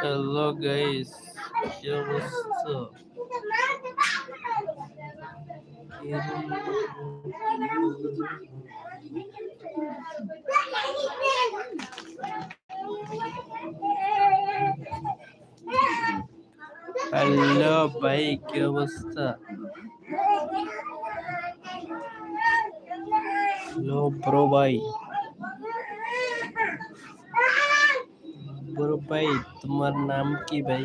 Hello guys, yo what's up? Hello ভাই কি অবস্থা হ্যালো ব্রো ভাই ব্রো ভাই তোমার নাম কি ভাই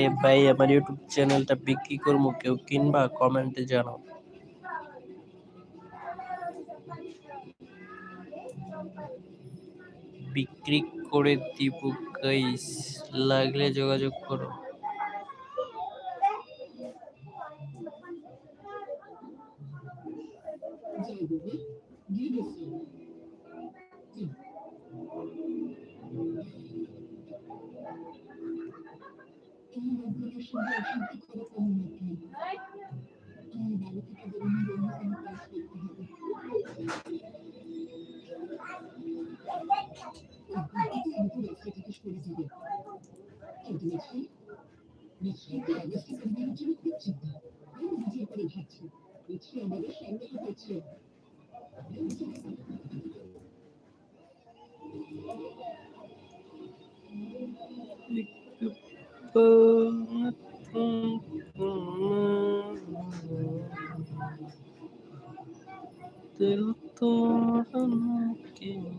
এ ভাই, আমার ইউটিউব চ্যানেলটা বিক্রি করব, কেউ কিনবা, কমেন্টে জানাও। বিক্রি করে দিব গাইস লাগলে যোগাযোগ করো। থেকে সুন্দর শান্তি করে কোনো নেই তুমি ভালো থেকে বেরোনোর জন্য কোনো কাজ করতে হবে আমাদের সামনে হচ্ছে Thank you. दिल तोड़ने की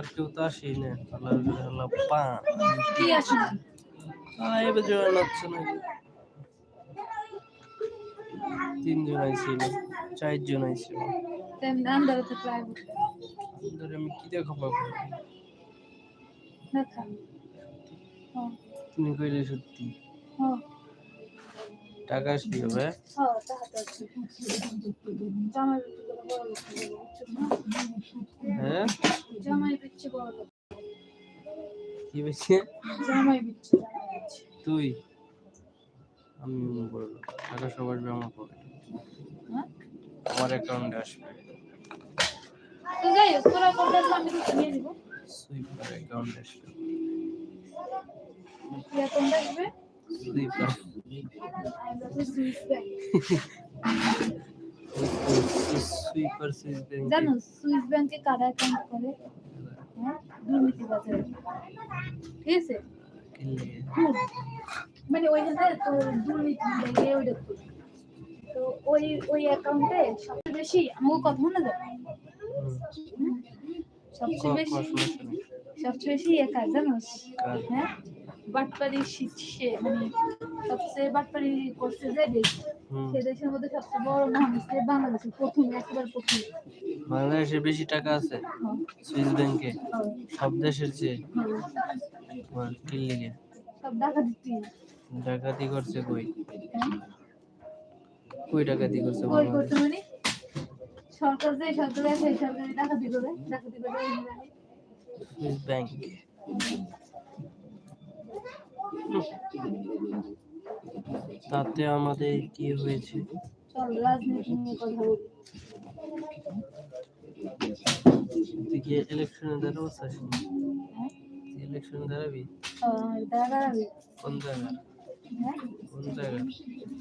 আর কেউ তো আসেই না। আল্লাহ আল্লাহ পা। কি আসে? এবার জোয়ান লাগছে না তিনজন আইছিল চারজন আইছিল আন্দারে তো প্রায় আমি কি দেখা পাবো দেখা। তুমি কইলে সত্যি। হ্যাঁ, টাকা আসলি হবে হ্যাঁ। কি বিচ্ছে। তুই আমি বলব টাকা সব আসবে আমার পকেটে হ্যাঁ? আমার অ্যাকাউন্টে আসবে। সুইপার অ্যাকাউন্টে আসবে কি account আসবে? সুইপার আমরা তো Swiss bank. Sweeper Swiss bank জানো সুইস ব্যাংকে কারা অ্যাকাউন্ট করে হ্যাঁ দুর্নীতি বাজারে ঠিক আছে কিনলে খুব। মানে ওইখানে তো দুর্নীতি লেগে ওইটা খুব। তো ওই ওই অ্যাকাউন্টে সবচেয়ে বেশি আমাকে কথা মনে যায় হুম? সবচেয়ে বেশি সবচেয়ে বেশি একা জানোস কার? হ্যাঁ বাটপারি সে মানে সবচেয়ে বাটপারি করছে যে দেশ সে দেশের মধ্যে সবচেয়ে বড় নাম হচ্ছে বাংলাদেশ প্রথম একবার প্রথম। বাংলাদেশে বেশি টাকা আছে সুইস ব্যাংকে সব দেশের চেয়ে। হ্যাঁ। তোমার সব দিচ্ছি ডাকাতি করছে কই? হ্যাঁ। কই ডাকাতি করছে বাংলাদেশ? করতে মানে? সরকার যে সরকার আছে সেই সরকারি ডাকাতি করে ডাকাতি করে। সুইস ব্যাংক তাতে আমাদের কি হয়েছে? ইলেকশনে দাঁড়াবি কোন জায়গা হ্যাঁ? কোন জায়গা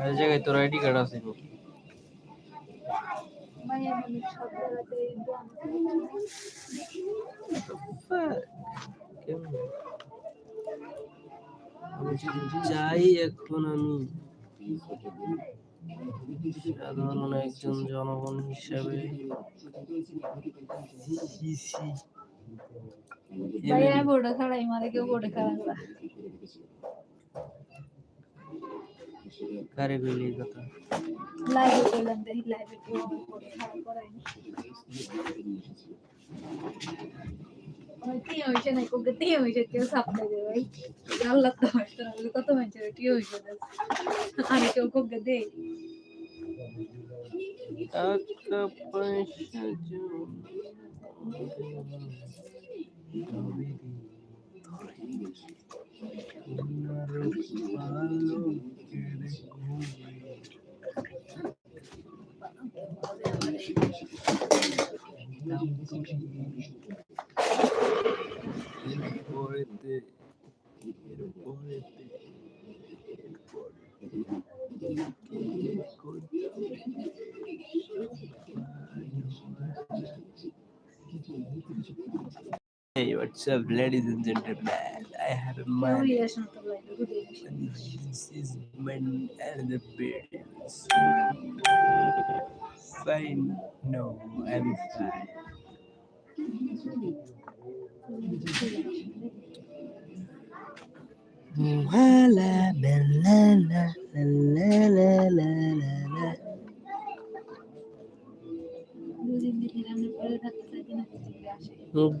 এই জায়গায় তোর আইডি কার্ড আছে চাই এখন আমি সাধারণ একজন জনগণ হিসাবে সিসি ভাইয়া বোর্ডে খাড়াই মারে কেউ বোর্ডে খাড়াই না কারে কইলি এই কথা লাইভে করলাম দেখি লাইভে কেউ আমার বোর্ডে খাড়াই করাই আমার টিয়া হয়েছে না কোকে টিয়া হয়েছে কেউ সাপ দেবে ভাই আল্লাহ তো হয়েছে না বলে কত মানুষের টিয়া হয়েছে আরে কেউ কোকে দে টাকা পয়সা Hey, what's up, ladies and gentlemen? I have money. This is men and the parents. Fine. No, I'm fine.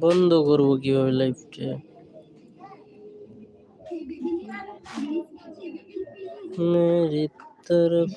বন্ধ করব কীভাবে লাইফটা मेरी तरफ़